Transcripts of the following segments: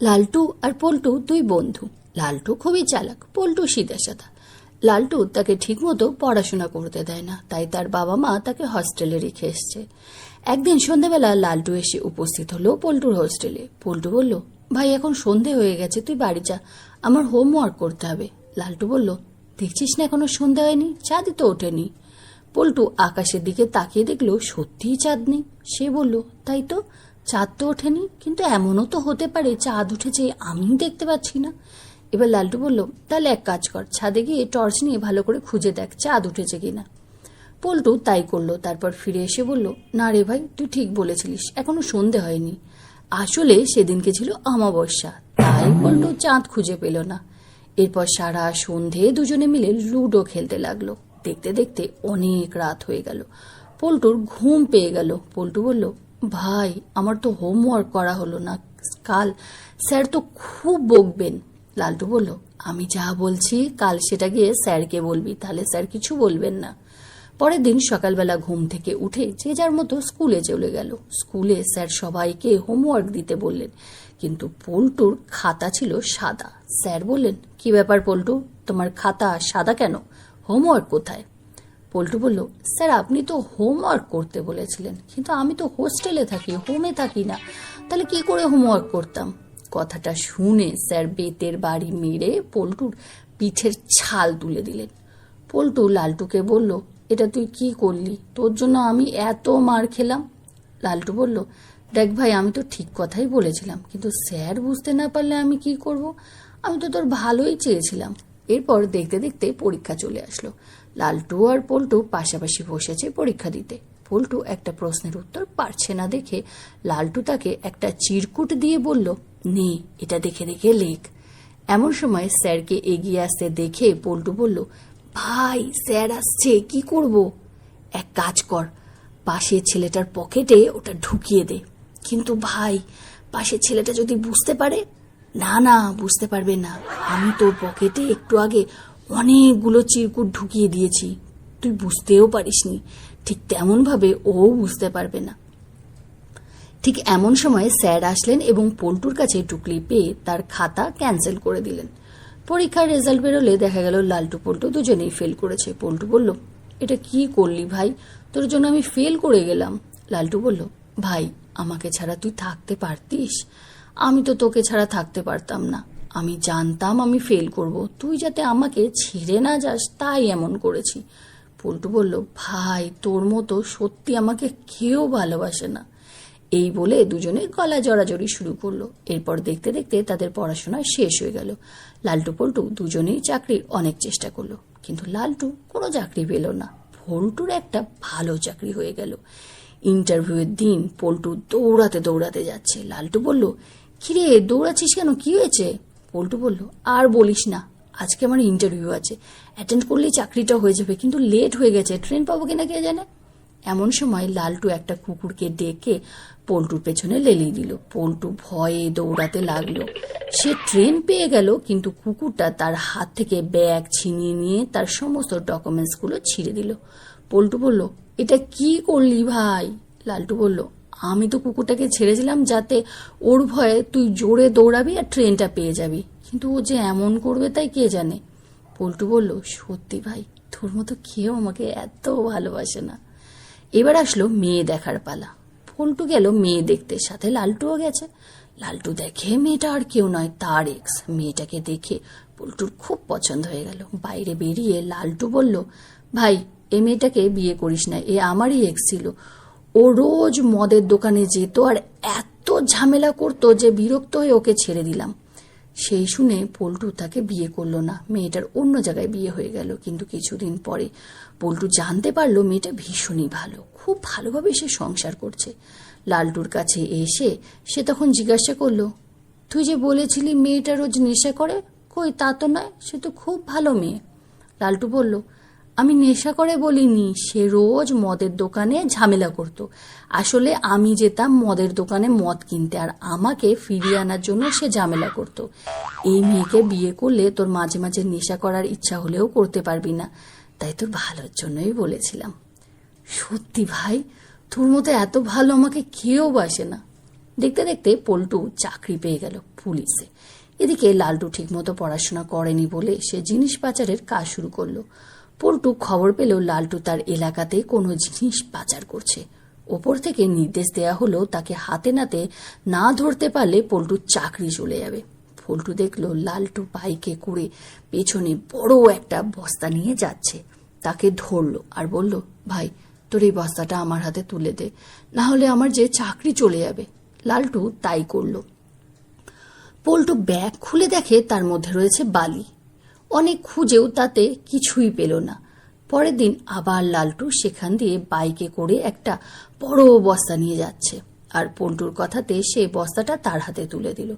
লালটু আর পল্টু দুই বন্ধু। লালটু খুবই চালাক, পল্টু সিধা সাদা লালটু তাকে ঠিকমতো পড়াশোনা করতে দেয় না, তাই তার বাবা মা তাকে হস্টেলে রেখে এসছে। একদিন সন্ধ্যাবেলা লালটু এসে উপস্থিত হলো পল্টুর হোস্টেলে পল্টু বলল, ভাই, এখন সন্ধে হয়ে গেছে, তুই বাড়ি যা, আমার হোমওয়ার্ক করতে হবে। লালটু বলল, দেখছিস না এখনও সন্ধে হয়নি? চাঁদই তো ওঠেনি। পল্টু আকাশের দিকে তাকিয়ে দেখল, সত্যিই চাঁদ নেই। সে বলল, তাই তো চাঁদ তো ওঠেনি, কিন্তু এমনও তো হতে পারে চাঁদ উঠেছে, আমি দেখতে পাচ্ছি না। এবার লালটু বলল, তাহলে এক কাজ কর, ছাদে গিয়ে টর্চ নিয়ে ভালো করে খুঁজে দেখ চাঁদ উঠেছে কিনা। পল্টু তাই করল, তারপর ফিরে এসে বলল, না রে ভাই, তুই ঠিক বলেছিলিস, এখনও সন্ধে হয়নি। আসলে সেদিনকে ছিল অমাবস্যা, তাই পল্টু চাঁদ খুঁজে পেল না। এরপর সারা সন্ধে দুজনে মিলে লুডো খেলতে লাগল। দেখতে দেখতে অনেক রাত হয়ে গেল। পল্টুর ঘুম পেয়ে গেল। পল্টু বলল ভাই, আমার তো হোমওয়ার্ক করা হলো না। কাল স্যার তো খুব বকবেন। লালটু বলল, আমি যা বলছি, কাল সেটা গিয়ে স্যারকে বলবি, তাহলে স্যার কিছু বলবেন না। পরের দিন সকালবেলা ঘুম থেকে উঠে যে যার মতো স্কুলে চলে গেল। স্কুলে স্যার সবাইকে হোমওয়ার্ক দিতে বললেন, কিন্তু পল্টুর খাতা ছিল সাদা। স্যার বললেন, কি ব্যাপার পল্টু, তোমার খাতা সাদা কেন? হোমওয়ার্ক কোথায়? পল্টু বলল, স্যার, আপনি তো হোমওয়ার্ক করতে বলেছিলেন, কিন্তু আমি তো হোস্টেলে থাকি, হোমে থাকি না। তাহলে কি করে হোমওয়ার্ক করতাম? কথাটা শুনে স্যার বেতের বাড়ি মেরে পল্টুর পিঠের ছাল তুলে দিলেন। পল্টু লালটুকে বলল, এটা তুই কি করলি? তোর জন্য আমি এত মার খেলাম? লালটু বলল, দেখ ভাই, আমি তো ঠিক কথাই বলেছিলাম, কিন্তু স্যার বুঝতে না পারলে আমি কি করব? আমি তো তোর ভালোই চেয়েছিলাম। এরপর দেখতে দেখতে পরীক্ষা চলে আসলো। লালটু আর পল্টু পাশাপাশি বসেছে পরীক্ষা দিতে। পল্টু একটা প্রশ্নের উত্তর পারছে না দেখে লালটু তাকে একটা চিরকুট দিয়ে বলল, নে, এটা দেখে দেখে লেখ। এমন সময় স্যারকে এগিয়ে আসতে দেখে পল্টু বলল, ভাই, স্যার আসছে, কি করব? এক কাজ কর পাশের ছেলেটার পকেটে ওটা ঢুকিয়ে দে। কিন্তু ভাই পাশের ছেলেটা যদি বুঝতে পারে না না, বুঝতে পারবে না। আমি তোর পকেটে একটু আগে অনেকগুলো চিরকুট ঢুকিয়ে দিয়েছি। তুই বুঝতেও পারিসনি। ঠিক তেমন ভাবে ও বুঝতে পারবে না। ঠিক এমন সময় স্যার আসলেন এবং পল্টুর কাছে টুকলি পেয়ে তার খাতা ক্যান্সেল করে দিলেন। পরীক্ষার রেজাল্ট বেরোলে দেখা গেল লালটু পল্টু দুজনেই ফেল করেছে। পল্টু বলল, এটা কি করলি ভাই? তোর জন্য আমি ফেল করে গেলাম। লালটু বলল, ভাই, আমাকে ছাড়া তুই থাকতে পারতিস? আমি তো তোকে ছাড়া থাকতে পারতাম না। আমি জানতাম আমি ফেল করব। তুই যাতে আমাকে ছেড়ে না যাস, তাই এমন করেছি। পল্টু বলল, ভাই, তোর মতো সত্যি আমাকে কেউ ভালোবাসে না। এই বলে দুজনে গলা জড়াজড়ি শুরু করল। এরপর দেখতে দেখতে তাদের পড়াশোনা শেষ হয়ে গেল। লালটু পল্টু দুজনেই চাকরির অনেক চেষ্টা করল। কিন্তু লালটু কোনো চাকরি পেল না। পল্টুর একটা ভালো চাকরি হয়ে গেল। ইন্টারভিউয়ের দিন পল্টু দৌড়াতে দৌড়াতে যাচ্ছে। লালটু বলল, কিরে, দৌড়াচ্ছিস কেন? কি হয়েছে? পল্টু বলল, আর বলিস না, আজকে আমার ইন্টারভিউ আছে। অ্যাটেন্ড করলেই চাকরিটা হয়ে যাবে, কিন্তু লেট হয়ে গেছে ট্রেন পাবো কিনা কে জানে? এমন সময় লালটু একটা কুকুরকে ডেকে পল্টুর পেছনে লেলিয়ে দিল। পল্টু ভয়ে দৌড়াতে লাগল। সে ট্রেন পেয়ে গেল, কিন্তু কুকুরটা তার হাত থেকে ব্যাগ ছিনিয়ে নিয়ে তার সমস্ত ডকুমেন্টসগুলো ছিঁড়ে দিল। পল্টু বলল, এটা কি করলি ভাই? লালটু বলল, আমি তো কুকুরটাকে ছেড়েছিলাম যাতে ওর ভয়ে তুই জোরে দৌড়াবি আর ট্রেনটা পেয়ে যাবি। কিন্তু ও যে এমন করবে তাই কে জানে? পল্টু বলল, সত্যি ভাই, তোর মতো কেউ আমাকে এত ভালোবাসে না। এবার আসলো মেয়ে দেখার পালা। পল্টু গেল মেয়ে দেখতে, সাথে লালটুও গেছে। লালটু দেখে মেয়েটা আর কেউ নয়, তার এক্স মেয়েটাকে দেখে পল্টুর খুব পছন্দ হয়ে গেল। বাইরে বেরিয়ে লালটু বলল, ভাই এ মেয়েটাকে বিয়ে করিস না এ আমারই এক্স ছিল। ও রোজ মদের দোকানে যেত আর এত ঝামেলা করতো যে বিরক্ত হয়ে ওকে ছেড়ে দিলাম। সেই শুনে পল্টু তাকে বিয়ে করল না। মেয়েটার অন্য জায়গায় বিয়ে হয়ে গেল। কিন্তু কিছুদিন পরে পল্টু জানতে পারল মেয়েটা ভীষণই ভালো। খুব ভালোভাবে সে সংসার করছে। লালটুর কাছে এসে সে তখন জিজ্ঞাসা করল, তুই যে বলেছিলি মেয়েটা রোজ নেশা করে? কই তা তো নয়, সে তো খুব ভালো মেয়ে। লালটু বলল আমি নেশা করে বলিনি, সে রোজ মদের দোকানে ঝামেলা করত। আসলে আমি যেতাম মদের দোকানে মদ কিনতে আর আমাকে ফিরিয়ে আনার জন্য সে ঝামেলা করত। এই মেয়েকে বিয়ে করলে তোর মাঝে মাঝে নেশা করার ইচ্ছা হলেও করতে পারবি না। তাই তোর ভালোর জন্যই বলেছিলাম। সত্যি ভাই, তোর মতো এত ভালো আমাকে কেউ বাসে না। দেখতে দেখতে পল্টু চাকরি পেয়ে গেল পুলিশে। এদিকে লালটু ঠিকমতো পড়াশোনা করেনি বলে সে জিনিস পাচারের কাজ শুরু করল। পল্টু খবর পেল লালটু তার এলাকাতে কোনো জিনিস পাচার করছে। ওপর থেকে নির্দেশ দেয়া হলো তাকে হাতে নাতে না ধরতে পারলে পল্টুর চাকরি চলে যাবে। পল্টু দেখল লালটু বাইকে করে পেছনে বড় একটা বস্তা নিয়ে যাচ্ছে। তাকে ধরলো আর বলল, ভাই, তোর এই বস্তাটা আমার হাতে তুলে দে, না হলে আমার যে চাকরি চলে যাবে। লালটু তাই করল। পল্টু ব্যাগ খুলে দেখে তার মধ্যে রয়েছে বালি। অনেক খুঁজেও তাতে কিছুই পেল না। পরের দিন আবার লালটু সেখান দিয়ে বাইকে করে একটা বড় বস্তা নিয়ে যাচ্ছে। আর পল্টুর কথাতে সে বস্তাটা তার হাতে তুলে দিল।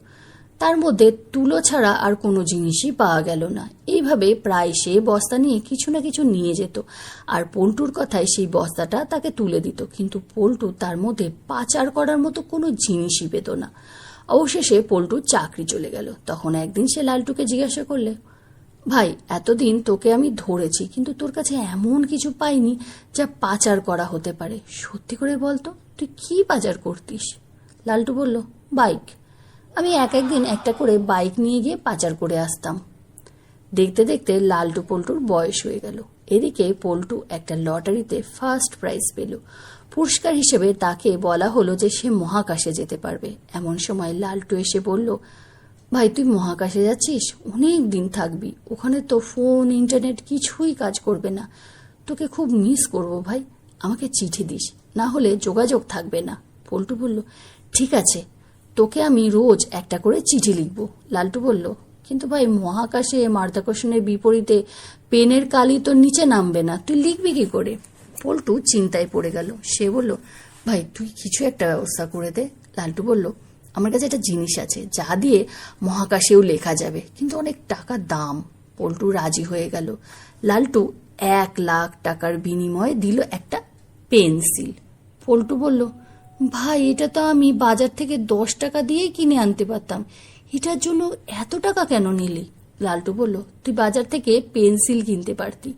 তার মধ্যে তুলো ছাড়া আর কোনো জিনিসই পাওয়া গেল না। এইভাবে প্রায় সে বস্তা নিয়ে কিছু না কিছু নিয়ে যেত। আর পল্টুর কথায় সেই বস্তাটা তাকে তুলে দিত। কিন্তু পল্টু তার মধ্যে পাচার করার মতো কোনো জিনিসই পেত না। অবশেষে পল্টুর চাকরি চলে গেল। তখন একদিন সে লালটুকে জিজ্ঞাসা করলে ভাই, এতদিন তোকে আমি ধরেছি, কিন্তু তোর কাছে এমন কিছু পাইনি যা পাচার করা হতে পারে। সত্যি করে বলতো, তুই কি পাচার করতিস? লালটু বলল, বাইক। আমি এক একদিন একটা করে বাইক নিয়ে গিয়ে পাচার করে আসতাম। দেখতে দেখতে লালটু পল্টুর বয়স হয়ে গেল। এদিকে পল্টু একটা লটারিতে ফার্স্ট প্রাইজ পেল। পুরস্কার হিসেবে তাকে বলা হলো যে সে মহাকাশে যেতে পারবে। এমন সময় লালটু এসে বলল ভাই, তুই মহাকাশে যাচ্ছিস? অনেক দিন থাকবি। ওখানে তো ফোন ইন্টারনেট কিছুই কাজ করবে না। তোকে খুব মিস করব ভাই। আমাকে চিঠি দিস। না হলে যোগাযোগ থাকবে না। পল্টু বলল, ঠিক আছে। তোকে আমি রোজ একটা করে চিঠি লিখব। লালটু বলল, কিন্তু ভাই, মহাকাশে মার্দাকর্ষণের বিপরীতে পেনের কালি তোর নিচে নামবে না। তুই লিখবি কি করে? পল্টু চিন্তায় পড়ে গেল। সে বলল, ভাই, তুই কিছু একটা ব্যবস্থা করে দে। লালটু বলল আমার কাছে একটা জিনিস আছে, যা দিয়ে মহাকাশেও লেখা যাবে। কিন্তু অনেক টাকা দাম। পল্টু রাজি হয়ে গেল। লালটু এক লাখ টাকার বিনিময়ে দিল একটা পেন্সিল। পল্টু বলল, ভাই, এটা তো আমি বাজার থেকে দশ টাকা দিয়েই কিনে আনতে পারতাম। এটার জন্য এত টাকা কেন নিলি? লালটু বলল, তুই বাজার থেকে পেন্সিল কিনতে পারতি।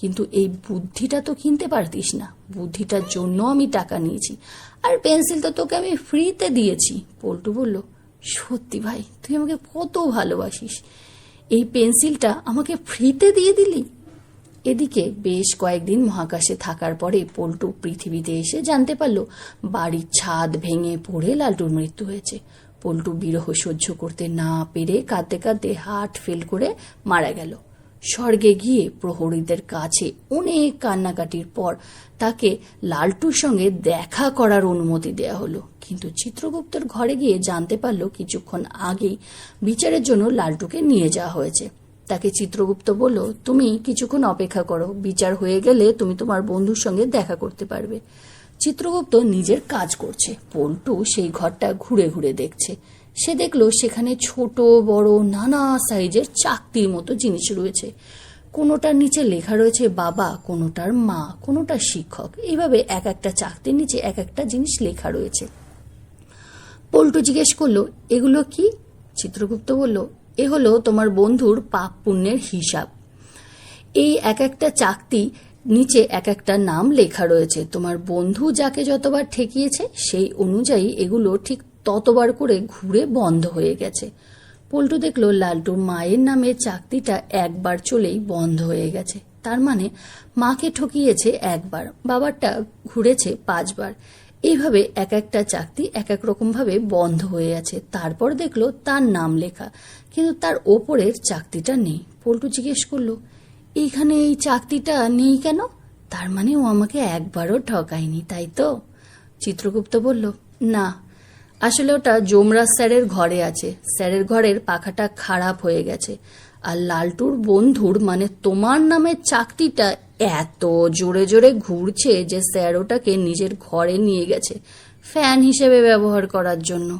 কিন্তু এই বুদ্ধিটা তো কিনতে পারতিস না। বুদ্ধিটার জন্য আমি টাকা নিয়েছি। আর পেন্সিল তো তোকে আমি ফ্রিতে দিয়েছি। পল্টু বলল, সত্যি ভাই, তুই আমাকে কত ভালোবাসিস। এই পেন্সিলটা আমাকে ফ্রিতে দিয়ে দিলি? এদিকে বেশ কয়েকদিন মহাকাশে থাকার পরে পল্টু পৃথিবীতে এসে জানতে পারল, বাড়ির ছাদ ভেঙে পড়ে লালটুর মৃত্যু হয়েছে। পল্টু বিরহ সহ্য করতে না পেরে কাঁদতে কাঁদতে হার্ট ফেল করে মারা গেল। স্বর্গে গিয়ে প্রহরীদের কাছে অনেক কান্নাকাটির পর তাকে লালটুর সঙ্গে দেখা করার অনুমতি দেয়া হলো। কিন্তু চিত্রগুপ্তর ঘরে গিয়ে জানতে পারল কিছুক্ষণ আগেই বিচারের জন্য লালটুকে নিয়ে যাওয়া হয়েছে। তাকে চিত্রগুপ্ত বলল, তুমি কিছুক্ষণ অপেক্ষা করো। বিচার হয়ে গেলে তুমি তোমার বন্ধুর সঙ্গে দেখা করতে পারবে। চিত্রগুপ্ত নিজের কাজ করছে। পল্টু সেই ঘরটা ঘুরে ঘুরে দেখছে। সে দেখল সেখানে ছোট, বড়, নানা সাইজের চাকতির মতো জিনিস রয়েছে। কোনোটার নিচে লেখা রয়েছে বাবা, কোনোটার মা কোনোটার শিক্ষক। এইভাবে এক একটা চাকতির নিচে এক একটা জিনিস লেখা রয়েছে। পল্টু জিজ্ঞেস করল, এগুলো কি? চিত্রগুপ্ত বলল, এ হলো তোমার বন্ধুর পাপ পুণ্যের হিসাব। এই এক একটা চাকতি নিচে এক একটা নাম লেখা রয়েছে। তোমার বন্ধু যাকে যতবার ঠেকিয়েছে, সেই অনুযায়ী এগুলো ঠিক ততবার করে ঘুরে বন্ধ হয়ে গেছে। পল্টু দেখল লালটু মায়ের নামে চাকতিটা একবার চলেই বন্ধ হয়ে গেছে। তার মানে মাকে ঠকিয়েছে একবার, বাবারটা ঘুরেছে পাঁচবার। এইভাবে এক একটা চাকতি এক এক রকম ভাবে বন্ধ হয়ে আছে। তারপর দেখল তার নাম লেখা, কিন্তু তার ওপরের চাকতিটা নেই। পল্টু জিজ্ঞেস করল, এইখানে এই চাকতিটা নেই কেন? তার মানে ও আমাকে একবারও ঠকায়নি, তাই তো? চিত্রগুপ্ত বলল, না আসলে ওটা যমরাজ স্যারের ঘরে আছে। স্যারের ঘরের পাখাটা খারাপ হয়ে গেছে। আর লালটুর বন্ধুর মানে তোমার নামে চাকরিটা এত জোরে জোরে ঘুরছে যে স্যার ওটাকে নিজের ঘরে নিয়ে গেছে। ফ্যান হিসেবে ব্যবহার করার জন্য।